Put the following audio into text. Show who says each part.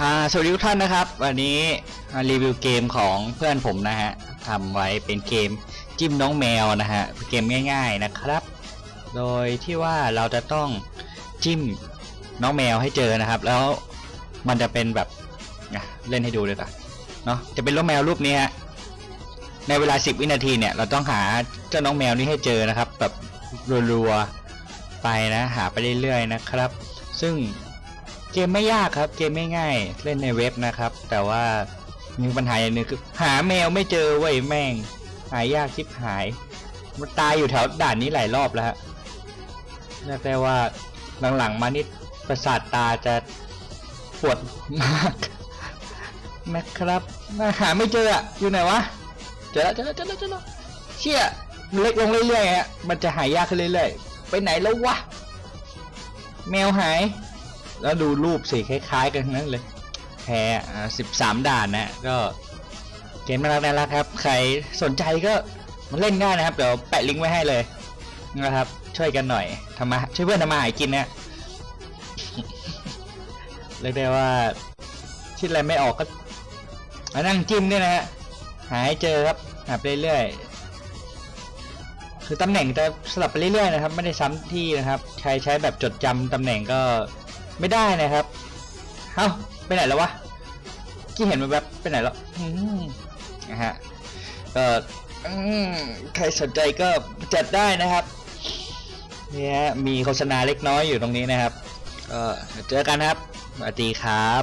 Speaker 1: อ่าสวัสดีทุกท่านนะครับ วันนี้รีวิวเกมของเพื่อนผมนะฮะทำไว้เป็นเกมจิ้มน้องแมวนะฮะเกมง่าย ๆนะครับ โดยที่ว่าเราจะต้องจิ้มน้องแมวให้เจอนะครับ แล้วมันจะเป็นแบบอะเล่นให้ดูเลยก่อนเนาะจะเป็นลูกแมวรูปนี้ฮะในเวลา 10 วินาทีเนี่ย เราต้องหาเจ้าน้องแมวนี้ให้เจอนะครับ แบบรัวๆไปนะ หาไปเรื่อยๆนะครับ ซึ่ง เกมไม่ยากครับ เกมไม่ง่าย เล่นในเว็บนะครับ แต่ว่ามีปัญหาอย่างหนึงคือ หาแมวไม่เจอเว้ยแม่ง หายากชิบหาย มันตายอยู่แถวด่านนี้หลายรอบแล้วฮะเรียกได้ว่าหลังๆมานี่ประสาทตาจะปวดมากนะครับมาหาไม่เจออะอยู่ไหนวะ เจอแล้วเจอแล้วเจอแล้วเจอแล้วเชี่ยมันเล็กลงเรื่อยๆฮะ มันจะหายากขึ้นเรื่อยๆ ไปไหนแล้ววะ แมวหาย แล้วดูรูปสีคล้าย ๆ กันทั้งนั้นเลยแพ้สิบสามด่านนะก็เกมน่ารักน่ารักครับ ใครสนใจก็มาเล่นได้นะครับ เดี๋ยวแปะลิงก์ไว้ให้เลยนะครับ ช่วยกันหน่อยทำมาช่วยเพื่อนทำมาหากินนะเรียกได้ว่าคิดอะไรไม่ออกก็มานั่งจิ้มเนี่ยนะฮะหาให้เจอครับหาไปเรื่อยๆคือตำแหน่งจะสลับไปเรื่อยๆนะครับ ไม่ได้ซ้ำที่นะครับ ใครใช้แบบจดจำตำแหน่งก็ ไม่ได้นะครับ เอ้าไปไหนแล้ววะ กี่เห็นมันแบบไปไหนแล้วอืมนะฮะก็อืมใครสนใจก็จัดได้นะครับ เนี่ยมีโฆษณาเล็กน้อยอยู่ตรงนี้นะครับ ก็เจอกันครับสวัสดีครับ